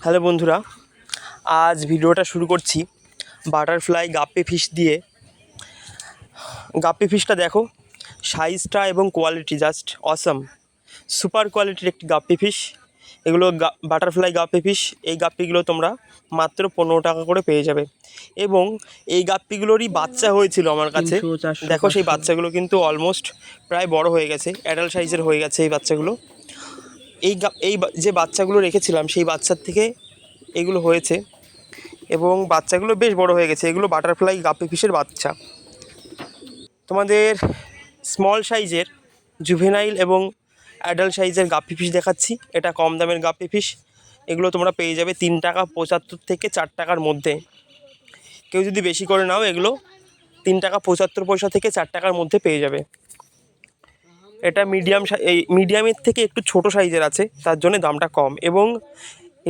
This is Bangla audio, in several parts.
হ্যালো বন্ধুরা আজ ভিডিওটা শুরু করছি বাটারফ্লাই গাপ্পি ফিশ দিয়ে। গাপ্পি ফিশটা দেখো সাইজটা এবং কোয়ালিটি জাস্ট অসাম। সুপার কোয়ালিটির একটি গাপ্পি ফিশ। এগুলো গা- বাটারফ্লাই গাপ্পি ফিশ এই গাপ্পিগুলো তোমরা মাত্র পনেরো টাকা করে পেয়ে যাবে। এবং এই গাপ্পিগুলোরই বাচ্চা হয়েছিল আমার কাছে। দেখো সেই বাচ্চাগুলো কিন্তু অলমোস্ট প্রায় বড় হয়ে গেছে অ্যাডাল্ট সাইজের হয়ে গেছে এই বাচ্চাগুলো। এই এই যে বাচ্চাগুলো রেখেছিলাম, সেই বাচ্চার থেকে এগুলো হয়েছে। এবং বাচ্চাগুলো বেশ বড় হয়ে গেছে। এগুলো বাটারফ্লাই গাপ্পি ফিশের বাচ্চা। তোমাদের স্মল সাইজের জুভেনাইল এবং অ্যাডাল্ট সাইজের গাপ্পি ফিশ দেখাচ্ছি। এটা কম দামের গাপ্পি ফিশ এগুলো তোমরা পেয়ে যাবে তিন টাকা পঁচাত্তর থেকে চার টাকার মধ্যে। কেউ যদি বেশি করে নাও, এগুলো তিন টাকা পঁচাত্তর পয়সা থেকে চার টাকার মধ্যে পেয়ে যাবে। এটা মিডিয়াম এই মিডিয়ামের থেকে একটু ছোট সাইজের আছে, তার জন্য দামটা কম। এবং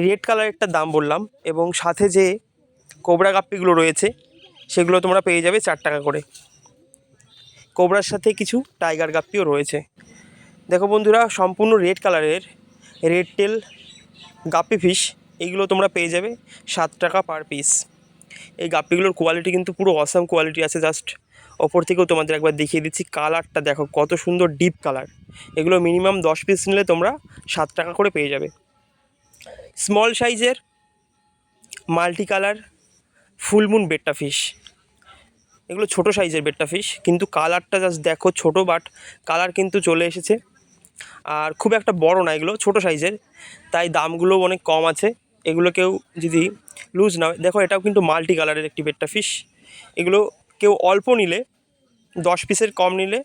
রেড কালারেরটা দাম বললাম, এবং সাথে যে কোবরা গাপ্পিগুলো রয়েছে, সেগুলো তোমরা পেয়ে যাবে চার টাকা করে। কোবরার সাথে কিছু টাইগার গাপ্পিও রয়েছে। দেখো বন্ধুরা, সম্পূর্ণ রেড কালারের রেড টেল গাপ্পি ফিশ এইগুলো তোমরা পেয়ে যাবে সাত টাকা পার পিস এই গাপ্পিগুলোর কোয়ালিটি কিন্তু পুরো অসাম কোয়ালিটি আছে জাস্ট ওপর থেকেও তোমাদের একবার দেখিয়ে দিচ্ছি কালারটা দেখো, কত সুন্দর ডিপ কালার এগুলো মিনিমাম দশ পিস নিলে তোমরা সাত টাকা করে পেয়ে যাবে। স্মল সাইজের multi colour full moon betta fish এগুলো ছোট সাইজের বেট্টা ফিশ কিন্তু কালারটা জাস্ট দেখো ছোট বাট কালার কিন্তু চলে এসেছে। আর খুব একটা বড় না এগুলো, ছোট সাইজের তাই দামগুলো অনেক কম আছে। এগুলো কেউ যদি লুজ না দেখো এটাও কিন্তু মাল্টি কালারের একটি বেট্টা ফিশ এগুলো কেউ অল্প নিলে, দশ পিসের কম নিলে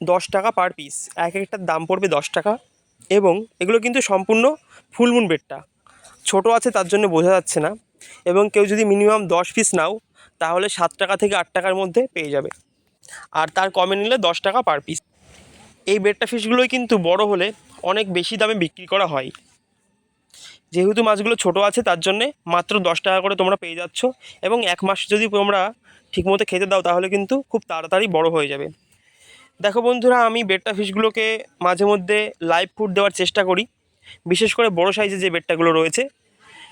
দশ টাকা পার পিস এক একটার দাম পড়বে দশ টাকা এবং এগুলো কিন্তু সম্পূর্ণ ফুলমুন বেডটা ছোট আছে তার জন্য বোঝা যাচ্ছে না এবং কেউ যদি মিনিমাম দশ পিস নাও, তাহলে সাত টাকা থেকে আট টাকার মধ্যে পেয়ে যাবে। আর তার কমে নিলে দশ টাকা পার পিস এই বেডটা ফিশগুলোই কিন্তু বড় হলে অনেক বেশি দামে বিক্রি করা হয়। যেহেতু মাছগুলো ছোট আছে, তার জন্যে মাত্র দশ টাকা করে তোমরা পেয়ে যাচ্ছ এবং এক মাস যদি তোমরা ঠিকমতো খেতে দাও, তাহলে কিন্তু খুব তাড়াতাড়ি বড় হয়ে যাবে। দেখো বন্ধুরা, আমি বেডটা ফিশগুলোকে মাঝে মধ্যে লাইভ ফুড দেওয়ার চেষ্টা করি। বিশেষ করে বড় সাইজের যে বেডটাগুলো রয়েছে,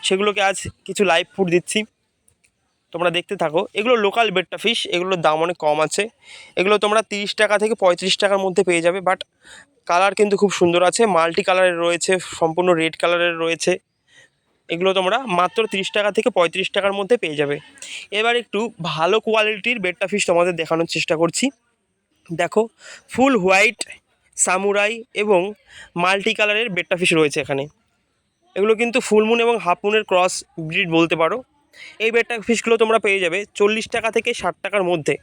সেগুলোকে আজ কিছু লাইভ ফুড দিচ্ছি। তোমরা দেখতে থাকো। এগুলো লোকাল বেডটা ফিশ এগুলোর দাম অনেক কম আছে। এগুলো তোমরা তিরিশ টাকা থেকে পঁয়ত্রিশ টাকার মধ্যে পেয়ে যাবে বাট কালার কিন্তু খুব সুন্দর আছে। মাল্টি কালারের রয়েছে, সম্পূর্ণ রেড কালারের রয়েছে। এগুলো তোমরা মাত্র তিরিশ টাকা থেকে পঁয়ত্রিশ টাকার মধ্যে পেয়ে যাবে। এবার একটু ভালো কোয়ালিটির বেডটা ফিশ তোমাদের দেখানোর চেষ্টা করছি। দেখো ফুল হোয়াইট সামুরাই এবং মাল্টি কালারের বেডটা ফিশ রয়েছে এখানে। এগুলো কিন্তু ফুলমুন এবং হাফ মুনের ক্রস ব্রিড বলতে পারো। এই বেডটা ফিশগুলো তোমরা পেয়ে যাবে চল্লিশ টাকা থেকে ষাট টাকার মধ্যে।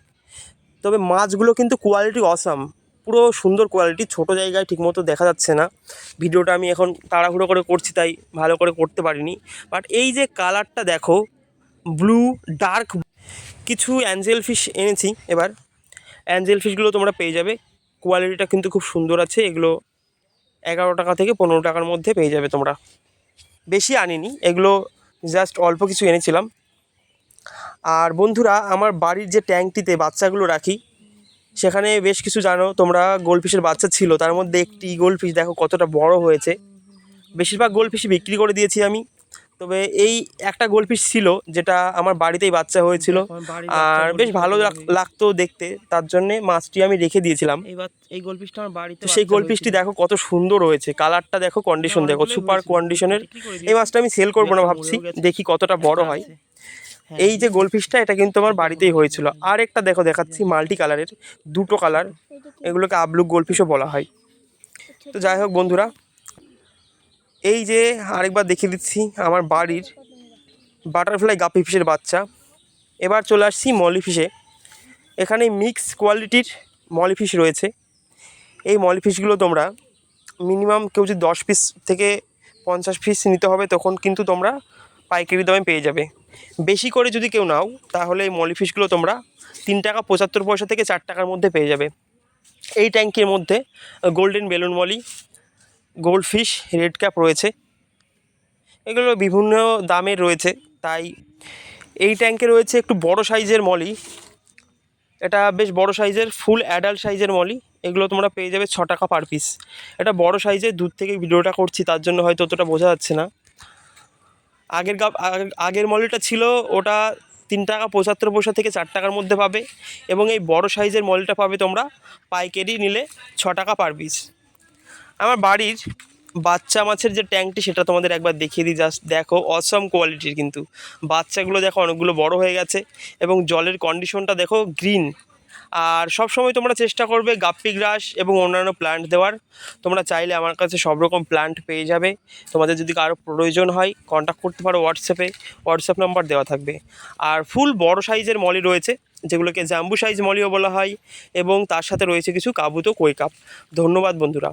তবে মাছগুলো কিন্তু কোয়ালিটি অসাম পুরো সুন্দর কোয়ালিটি ছোট জায়গায় ঠিকমতো দেখা যাচ্ছে না। ভিডিওটা আমি এখন তাড়াহুড়ো করে করছি, তাই ভালো করে করতে পারিনি। বাট এই যে কালারটা দেখো ব্লু ডার্ক কিছু অ্যাঞ্জেল ফিশ এনেছি এবার। অ্যাঞ্জেল ফিশগুলো তোমরা পেয়ে যাবে। কোয়ালিটিটা কিন্তু খুব সুন্দর আছে, এগুলো এগারো টাকা থেকে পনেরো টাকার মধ্যে পেয়ে যাবে তোমরা। বেশি আনিনি, এগুলো জাস্ট অল্প কিছু এনেছিলাম। আর বন্ধুরা, আমার বাড়ির যে ট্যাঙ্কটিতে বাচ্চাগুলো রাখি, সেখানে বেশ কিছু জানো, তোমরা গোলফিশের বাচ্চা ছিল, তার মধ্যে একটি গোলফিশ দেখো কতটা বড় হয়েছে। বেশিরভাগ গোলফিশই বিক্রি করে দিয়েছি আমি। তবে এই একটা গোলফিশ ছিল যেটা আমার বাড়িতেই বাচ্চা হয়েছিল। আর বেশ ভালো লাগ- লাগতো দেখতে তার জন্যে মাছটি আমি রেখে দিয়েছিলাম। এই গোলফিশটা আমার বাড়িতে তো সেই গোলফিশটি দেখো কত সুন্দর হয়েছে কালারটা দেখো কন্ডিশন হ্যাঁ, দেখো সুপার কন্ডিশনের এই মাছটা আমি সেল করব না ভাবছি দেখি কতটা বড় হয়। হ্যাঁ, এই যে গোলফিশটা এটা কিন্তু আমার বাড়িতেই হয়েছিল। আর একটা দেখো দেখাচ্ছি মাল্টি কালারের দুটো কালার এগুলোকে আবলুক গোলফিশও বলা হয়। তো যাই হোক বন্ধুরা এই যে আরেকবার দেখিয়ে দিচ্ছি আমার বাড়ির বাটারফ্লাই গাপি ফিশের বাচ্চা। এবার চলে আসছি মলি ফিশে এখানে মিক্স কোয়ালিটির মলি ফিশ রয়েছে। এই মলি ফিশগুলো তোমরা মিনিমাম কেউ যদি দশ পিস থেকে পঞ্চাশ পিস নিতে হবে, তখন কিন্তু তোমরা পাইকারি দামে পেয়ে যাবে। বেশি করে যদি কেউ নাও, তাহলে এই মলি ফিশগুলো তোমরা তিন টাকা পঁচাত্তর পয়সা থেকে চার টাকার মধ্যে পেয়ে যাবে। এই ট্যাঙ্কের মধ্যে golden balloon molly gold fish red cap রয়েছে। এগুলো বিভিন্ন দামের রয়েছে, তাই এই ট্যাঙ্কে রয়েছে একটু বড় সাইজের মলি। এটা বেশ বড় সাইজের, ফুল অ্যাডাল্ট সাইজের মলি। এগুলো তোমরা পেয়ে যাবে ছ টাকা পার পিস। এটা বড় সাইজের, দূর থেকে ভিডিওটা করছি, তার জন্য হয়তো অতটা বোঝা যাচ্ছে না। আগের আগের মলিটা ছিল, ওটা তিন টাকা পঁচাত্তর পয়সা থেকে চার টাকার মধ্যে পাবে। এবং এই বড় সাইজের মলিটা পাবে তোমরা পাইকারি নিলে ছ টাকা পার পিস। আমার বাড়ির বাচ্চা মাছের যে ট্যাঙ্কটি সেটা তোমাদের একবার দেখিয়ে দিই জাস্ট দেখো অসম কোয়ালিটির কিন্তু। বাচ্চাগুলো দেখো অনেকগুলো বড় হয়ে গেছে এবং জলের কন্ডিশনটা দেখো গ্রিন আর সব সময় তোমরা চেষ্টা করবে গাপ্পি গ্রাস এবং অন্যান্য প্ল্যান্ট দেওয়ার। তোমরা চাইলে আমার কাছে সব রকম প্ল্যান্ট পেয়ে যাবে। তোমাদের যদি কারও প্রয়োজন হয় কন্ট্যাক্ট করতে পারো হোয়াটসঅ্যাপে হোয়াটসঅ্যাপ নাম্বার দেওয়া থাকবে। আর ফুল বড় সাইজের মলি রয়েছে, যেগুলোকে জাম্বু সাইজ মলিও বলা হয় এবং তার সাথে রয়েছে কিছু কাবুতো কই কাপ ধন্যবাদ বন্ধুরা।